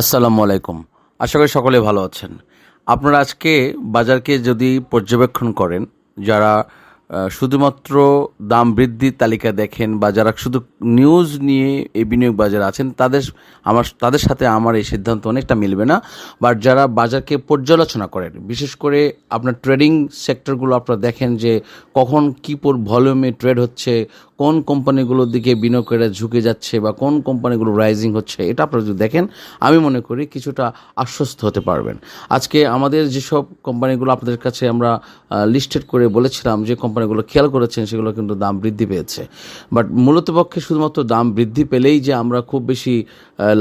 আসসালামু আলাইকুম। আশা করি সকলে ভালো আছেন। আপনারা আজকে বাজারকে যদি পর্যবেক্ষণ করেন, যারা শুধুমাত্র দাম বৃদ্ধির তালিকা দেখেন বা যারা শুধু নিউজ নিয়ে এই বিনিয়োগ বাজারে আছেন, তাদের, আমার, তাদের সাথে আমার এই সিদ্ধান্ত অনেকটা মিলবে না। বাট যারা বাজারকে পর্যালোচনা করেন, বিশেষ করে আপনার ট্রেডিং সেক্টরগুলো আপনারা দেখেন যে কখন কী পর ভলিউমে ট্রেড হচ্ছে কোন কোম্পানিগুলোর দিকে বিনিয়োগেরা ঝুঁকে যাচ্ছে বা কোন কোম্পানিগুলো রাইজিং হচ্ছে, এটা আপনারা যদি দেখেন, আমি মনে করি কিছুটা আশ্বস্ত হতে পারবেন। আজকে আমাদের যেসব কোম্পানিগুলো আপনাদের কাছে আমরা লিস্টেড করে বলেছিলাম, যে কোম্পানিগুলো খেয়াল করেছেন, সেগুলো কিন্তু দাম বৃদ্ধি পেয়েছে। বাট মূলত পক্ষে শুধুমাত্র দাম বৃদ্ধি পেলেই যে আমরা খুব বেশি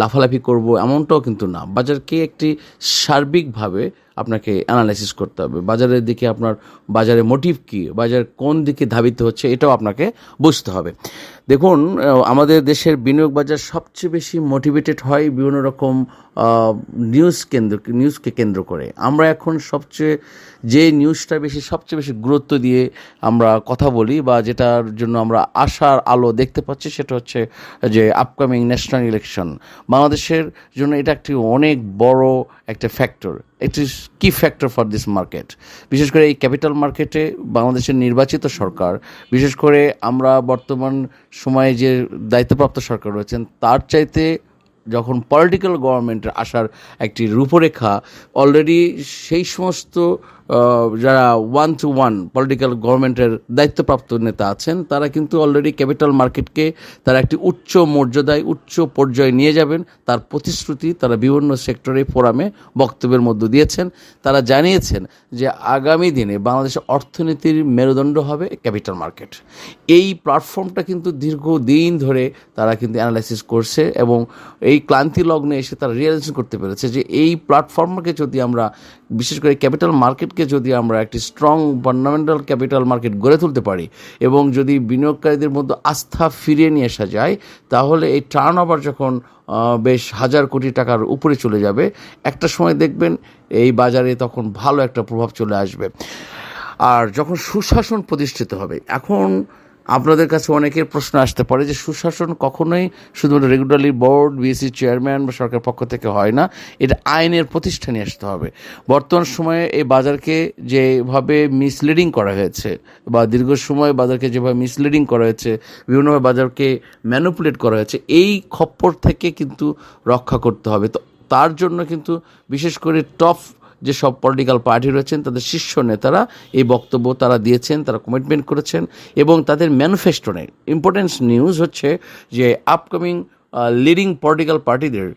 লাফালাফি করব এমনটাও কিন্তু না। বাজারকে একটি সার্বিকভাবে আপনাকে অ্যানালাইসিস করতে হবে। বাজারের দিকে আপনার বাজারে মোটিভ কী? বাজার কোন দিকে ধাবিত হচ্ছে? এটাও আপনাকে বুঝতে হবে। দেখুন আমাদের দেশের বিনিয়োগ বাজার সবচেয়ে বেশি মোটিভেটেড হয় বিভিন্ন রকম নিউজ কেন্দ্র নিউজকে কেন্দ্র করে। আমরা এখন সবচেয়ে, যে নিউজটা বেশি, সবচেয়ে বেশি গুরুত্ব দিয়ে আমরা কথা বলি বা যেটার জন্য আমরা আশার আলো দেখতে পাচ্ছি, সেটা হচ্ছে যে আপকামিং ন্যাশনাল ইলেকশন বাংলাদেশের জন্য এটা একটি অনেক বড় একটা ফ্যাক্টর একটি কি ফ্যাক্টর ফর দিস মার্কেট বিশেষ করে এই ক্যাপিটাল মার্কেটে বাংলাদেশের নির্বাচিত সরকার, বিশেষ করে আমরা বর্তমান সময়ে যে দায়িত্বপ্রাপ্ত সরকার রয়েছেন, তার চাইতে যখন পলিটিক্যাল গভর্নমেন্টের আসার একটি রূপরেখা অলরেডি সেই সমস্ত যারা ওয়ান টু ওয়ান পলিটিক্যাল গভর্নমেন্টের দায়িত্বপ্রাপ্ত নেতা আছেন, তারা কিন্তু অলরেডি ক্যাপিটাল মার্কেটকে তারা একটি উচ্চ মর্যাদায়, উচ্চ পর্যায়ে নিয়ে যাবেন। তার প্রতিশ্রুতি তারা বিভিন্ন সেক্টরে ফোরামে বক্তব্যের মধ্য দিয়েছেন। তারা জানিয়েছেন যে আগামী দিনে বাংলাদেশের অর্থনীতির মেরুদণ্ড হবে ক্যাপিটাল মার্কেট এই প্ল্যাটফর্মটা কিন্তু দীর্ঘদিন ধরে তারা কিন্তু অ্যানালাইসিস করছে এবং এই ক্লান্তি লগ্নে এসে তারা রিয়েলাইজ করতে পেরেছে যে এই প্ল্যাটফর্মকে যদি আমরা, বিশেষ করে ক্যাপিটাল মার্কেটকে যদি আমরা একটি স্ট্রং ফান্ডামেন্টাল ক্যাপিটাল মার্কেট গড়ে তুলতে পারি এবং যদি বিনিয়োগকারীদের মধ্যে আস্থা ফিরিয়ে নিয়ে আসা যায়, তাহলে এই টার্ন ওভার যখন বেশ হাজার কোটি টাকার উপরে চলে যাবে, একটা সময় দেখবেন এই বাজারে তখন ভালো একটা প্রভাব চলে আসবে। আর যখন সুশাসন প্রতিষ্ঠিত হবে, এখন আপনাদের কাছে অনেকের প্রশ্ন আসতে পারে যে সুশাসন কখনোই শুধুমাত্র রেগুলারলি বোর্ড বিএসসি চেয়ারম্যান বা সরকার পক্ষ থেকে হয় না, এটা আইনের প্রতিষ্ঠানে আসতে হবে। বর্তমান সময়ে এই বাজারকে যেভাবে মিসলিডিং করা হয়েছে বা দীর্ঘ সময় বাজারকে যেভাবে মিসলিডিং করা হয়েছে, বিভিন্নভাবে বাজারকে ম্যানুপুলেট করা হয়েছে, এই খপ্পর থেকে কিন্তু রক্ষা করতে হবে। তো তার জন্য কিন্তু বিশেষ করে টপ যে সব পলিটিক্যাল পার্টি রয়েছেন, তাদের শীর্ষ নেতারা এই বক্তব্য তারা দিয়েছেন, তারা কমিটমেন্ট করেছেন এবং তাদের ম্যানিফেস্টোনে ইম্পর্টেন্স নিউজ হচ্ছে যে আপকামিং লিডিং পলিটিক্যাল পার্টিদের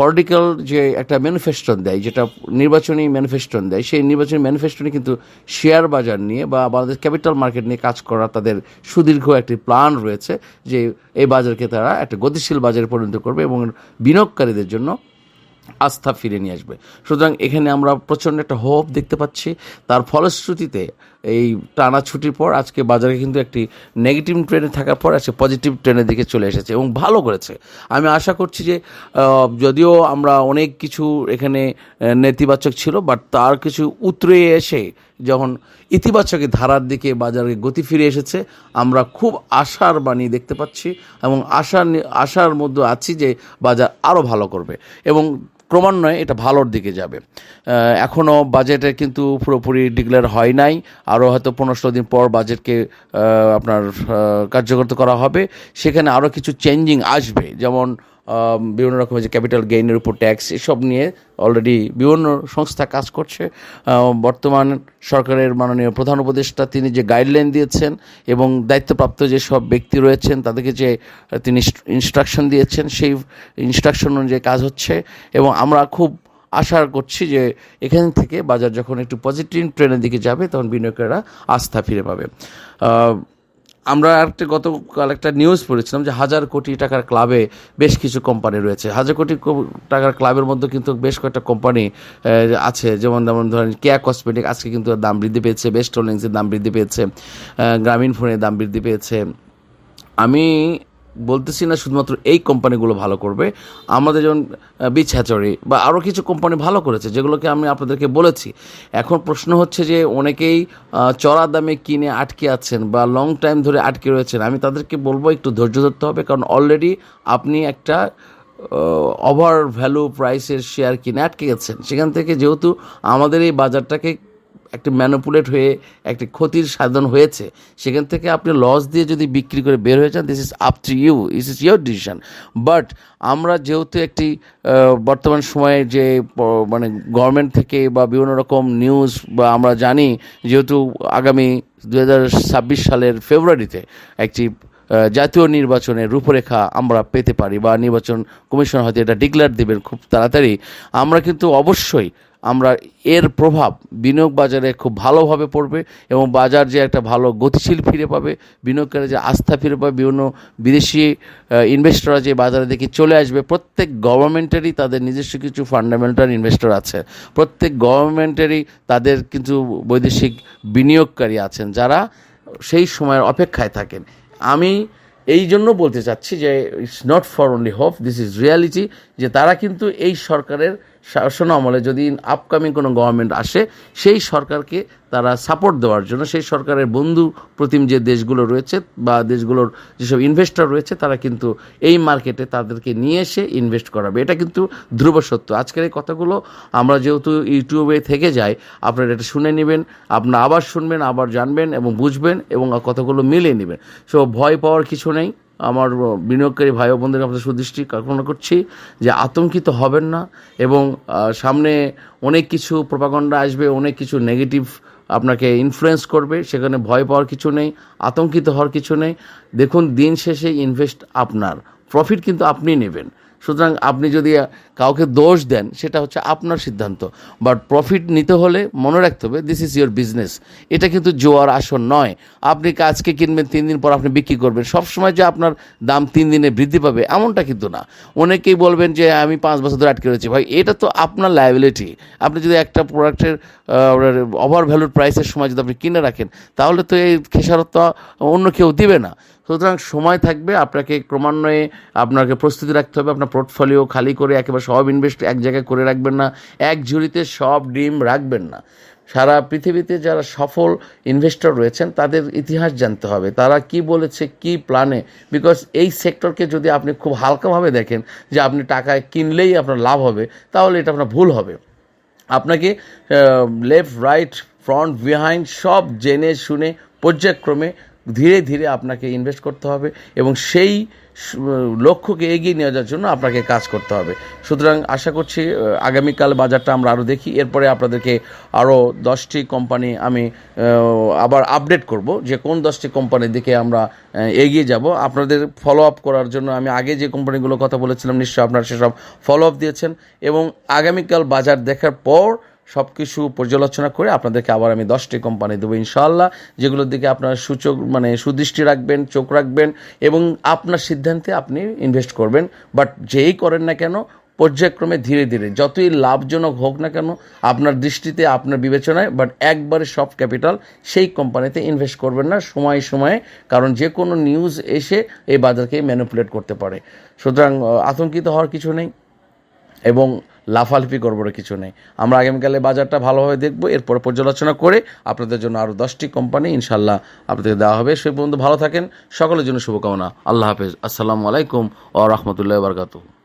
পলিটিক্যাল যে একটা ম্যানিফেস্টন দেয়, যেটা নির্বাচনী ম্যানিফেস্টন দেয়, সেই নির্বাচনী ম্যানিফেস্টনে কিন্তু শেয়ার বাজার নিয়ে বা আমাদের ক্যাপিটাল মার্কেট নিয়ে কাজ করা তাদের সুদীর্ঘ একটি প্ল্যান রয়েছে যে এই বাজারকে তারা একটা গতিশীল বাজারে পরিণত করবে এবং বিনিয়োগকারীদের জন্য আস্থা ফিরে নিয়ে আসবে। সুতরাং এখানে আমরা প্রচণ্ড একটা হোপ দেখতে পাচ্ছি। তার ফলশ্রুতিতে এই টানা ছুটির পর আজকে বাজারে কিন্তু একটি নেগেটিভ ট্রেনে থাকার পর আজকে পজিটিভ ট্রেনের দিকে চলে এসেছে এবং ভালো করেছে। আমি আশা করছি যে যদিও আমরা অনেক কিছু এখানে নেতিবাচক ছিল বাট তার কিছু উতরে এসে যখন ইতিবাচক ধারার দিকে বাজারে গতি ফিরে এসেছে, আমরা খুব আশার বাণী দেখতে পাচ্ছি এবং আশার আশার মধ্যে আছি যে বাজার আরও ভালো করবে। এবং ক্রমান্বয়ে এটা ভালোর দিকে যাবে। এখনও বাজেটে কিন্তু পুরোপুরি ডিক্লেয়ার হয় নাই। আরও হয়তো পনেরো দিন পর বাজেটকে আপনার কার্যকর করা হবে। সেখানে আরও কিছু চেঞ্জিং আসবে। যেমন বিভিন্ন রকমের যে ক্যাপিটাল গেইনের উপর ট্যাক্স এসব নিয়ে অলরেডি বিভিন্ন সংস্থা কাজ করছে। বর্তমান সরকারের মাননীয় প্রধান উপদেষ্টা তিনি যে গাইডলাইন দিয়েছেন এবং দায়িত্বপ্রাপ্ত যে সব ব্যক্তি রয়েছেন, তাদেরকে যে তিনি ইনস্ট্রাকশন দিয়েছেন, সেই ইনস্ট্রাকশন অনুযায়ী কাজ হচ্ছে এবং আমরা খুব আশা করছি যে এখান থেকে বাজার যখন একটু পজিটিভ ট্রেনের দিকে যাবে, তখন বিনিয়োগকারীরা আস্থা ফিরে পাবে। আমরা একটা গতকাল একটা নিউজ পড়েছিলাম যে হাজার কোটি টাকার ক্লাবে বেশ কিছু কোম্পানি রয়েছে। হাজার কোটি টাকার ক্লাবের মধ্যে কিন্তু বেশ কয়েকটা কোম্পানি আছে। যেমন যেমন ধরেন কেয়া কসমেটিক আজকে কিন্তু দাম বৃদ্ধি পেয়েছে বেস্ট হোল্ডিংসের দাম বৃদ্ধি পেয়েছে গ্রামীণ ফোনের দাম বৃদ্ধি পেয়েছে। আমি বলতেছি না শুধুমাত্র এই কোম্পানিগুলো ভালো করবে, আমাদের যেমন বিচ হ্যাচরি বা আরও কিছু কোম্পানি ভালো করেছে, যেগুলোকে আমি আপনাদেরকে বলেছি। এখন প্রশ্ন হচ্ছে যে অনেকেই চড়া দামে কিনে আটকে আছেন বা লং টাইম ধরে আটকে রয়েছেন, আমি তাদেরকে বলব একটু ধৈর্য ধরতে হবে, কারণ অলরেডি আপনি একটা ওভার ভ্যালু প্রাইসের শেয়ার কিনে আটকে গেছেন। সেখান থেকে যেহেতু আমাদের এই বাজারটাকে একটা ম্যানুপুলেট হয়ে একটি ক্ষতির সাধন হয়েছে, সেখান থেকে আপনি লস দিয়ে যদি বিক্রি করে বের হয়ে যান this is up to you is is your decision but আমরা যেহেতু একটি বর্তমান সময়ে যে মানে গভর্নমেন্ট থেকে বা বিভিন্ন রকম নিউজ বা আমরা জানি, যেহেতু আগামী দু হাজার ছাব্বিশ সালের ফেব্রুয়ারিতে একটি জাতীয় নির্বাচনের রূপরেখা আমরা পেতে পারি বা নির্বাচন কমিশন হয়তো এটা ডিক্লেয়ার দেবেন খুব তাড়াতাড়ি, আমরা কিন্তু অবশ্যই আমরা এর প্রভাব বিনিয়োগ বাজারে খুব ভালোভাবে পড়বে এবং বাজার যে একটা ভালো গতিশীল ফিরে পাবে, বিনিয়োগকারী যে আস্থা ফিরে পাবে, বিভিন্ন বিদেশি ইনভেস্টররা যে বাজারে দেখে চলে আসবে, প্রত্যেক গভর্নমেন্টেরই তাদের নিজস্ব কিছু ফান্ডামেন্টাল ইনভেস্টর আছে। প্রত্যেক গভর্নমেন্টেরই তাদের কিন্তু বৈদেশিক বিনিয়োগকারী আছেন যারা সেই সময়ের অপেক্ষায় থাকেন। আমি এই জন্য বলতে চাচ্ছি যে it's not for only hope this is reality যে তারা কিন্তু এই সরকারের শাসন আমলে যদি আপকামিং কোনো গভর্নমেন্ট আসে, সেই সরকারকে তারা সাপোর্ট দেওয়ার জন্য, সেই সরকারের বন্ধু প্রতিম যে দেশগুলো রয়েছে বা দেশগুলোর যেসব ইনভেস্টর রয়েছে, তারা কিন্তু এই মার্কেটে তাদেরকে নিয়ে এসে ইনভেস্ট করাবে। এটা কিন্তু ধ্রুব সত্য। আজকের এই কথাগুলো আমরা যেহেতু ইউটিউবে থেকে যাই, আপনারা এটা শুনে নেবেন, আপনারা আবার শুনবেন, আবার জানবেন এবং বুঝবেন এবং কথাগুলো মিলিয়ে নেবেন। সো ভয় পাওয়ার কিছু নেই। আমার বিনিয়োগকারী ভাই বোনদের আপনাদের সুদৃষ্টি কামনা করছি যে আতঙ্কিত হবেন না এবং সামনে অনেক কিছু প্রপাগণ্ডা আসবে, অনেক কিছু নেগেটিভ আপনাকে ইনফ্লুয়েন্স করবে, সেখানে ভয় পাওয়ার কিছু নেই, আতঙ্কিত হওয়ার কিছু নেই। দেখুন, দিন শেষে ইনভেস্ট আপনার প্রফিট কিন্তু আপনি নেবেন। সুতরাং আপনি যদি কাউকে দোষ দেন, সেটা হচ্ছে আপনার সিদ্ধান্ত। বাট প্রফিট নিতে হলে মনে রাখতে হবে দিস ইজ ইয়োর বিজনেস এটা কিন্তু জোয়ার আসন নয়। আপনি কাজকে কিনবেন, তিন দিন পর আপনি বিক্রি করবেন। সবসময় যে আপনার দাম তিন দিনে বৃদ্ধি পাবে, এমনটা কিন্তু না। অনেকেই বলবেন যে, আমি পাঁচ বছর ধরে আটকে রয়েছি। ভাই, এটা তো আপনার লাইবিলিটি আপনি যদি একটা প্রোডাক্টের ওভার ভ্যালুর প্রাইসের সময় যদি আপনি কিনে রাখেন, তাহলে তো এই খেসারত অন্য কেউ দিবে না। সুতরাং সময় থাকবে, আপনাকে ক্রমান্বয়ে আপনাকে প্রস্তুতি রাখতে হবে, আপনার পোর্টফোলিও খালি করে একেবারে সব ইনভেস্ট এক জায়গায় করে রাখবেন না, এক ঝুড়িতে সব ডিম রাখবেন না। সারা পৃথিবীতে যারা সফল ইনভেস্টর রয়েছেন, তাদের ইতিহাস জানতে হবে, তারা কি বলেছে, কি প্ল্যানে বিকজ এই সেক্টরকে যদি আপনি খুব হালকাভাবে দেখেন যে আপনি টাকায় কিনলেই আপনার লাভ হবে, তাহলে এটা আপনার ভুল হবে। আপনাকে লেফট রাইট ফ্রন্ট বিহাইন্ড সব জেনে শুনে পর্যায়ক্রমে ধীরে ধীরে আপনাকে ইনভেস্ট করতে হবে এবং সেই লক্ষ্যকে এগিয়ে নিয়ে যাওয়ার জন্য আপনাকে কাজ করতে হবে। সুতরাং আশা করছি আগামীকাল বাজারটা আমরা আরও দেখি। এরপরে আপনাদেরকে আরও দশটি কোম্পানি আমি আবার আপডেট করব যে কোন দশটি কোম্পানির দিকে আমরা এগিয়ে যাব। আপনাদের ফলো আপ করার জন্য আমি আগে যে কোম্পানিগুলো কথা বলেছিলাম, নিশ্চয়ই আপনারা সেসব ফলো আপ দিয়েছেন। এবং আগামীকাল বাজার দেখার পর সব কিছু পর্যালোচনা করে আপনাদেরকে আবার আমি দশটি কোম্পানি দেবো ইনশাল্লাহ যেগুলোর দিকে আপনার সূচক মানে সুদৃষ্টি রাখবেন, চোখ রাখবেন এবং আপনার সিদ্ধান্তে আপনি ইনভেস্ট করবেন। বাট যেই করেন না কেন, পর্যায়ক্রমে ধীরে ধীরে, যতই লাভজনক হোক না কেন, আপনার দৃষ্টিতে, আপনার বিবেচনায় বাট একবারে সব ক্যাপিটাল সেই কোম্পানিতে ইনভেস্ট করবেন না, সময় সময়ে, কারণ যে কোনো নিউজ এসে এই বাজারকে ম্যানিপুলেট করতে পারে। সুতরাং আতঙ্কিত হওয়ার কিছু নেই। এবং লাফালাফি করবার কিছু নেই। আমরা আগামীকালে বাজারটা ভালোভাবে দেখব, এরপর পর্যালোচনা করে আপনাদের জন্য আরও দশটি কোম্পানি ইনশাল্লাহ আপনাদের দেওয়া হবে। সে পর্যন্ত ভালো থাকেন, সকলের জন্য শুভকামনা। আল্লাহ হাফেজ। আসসালামু আলাইকুম ও রহমতুল্লাহ বারকাতু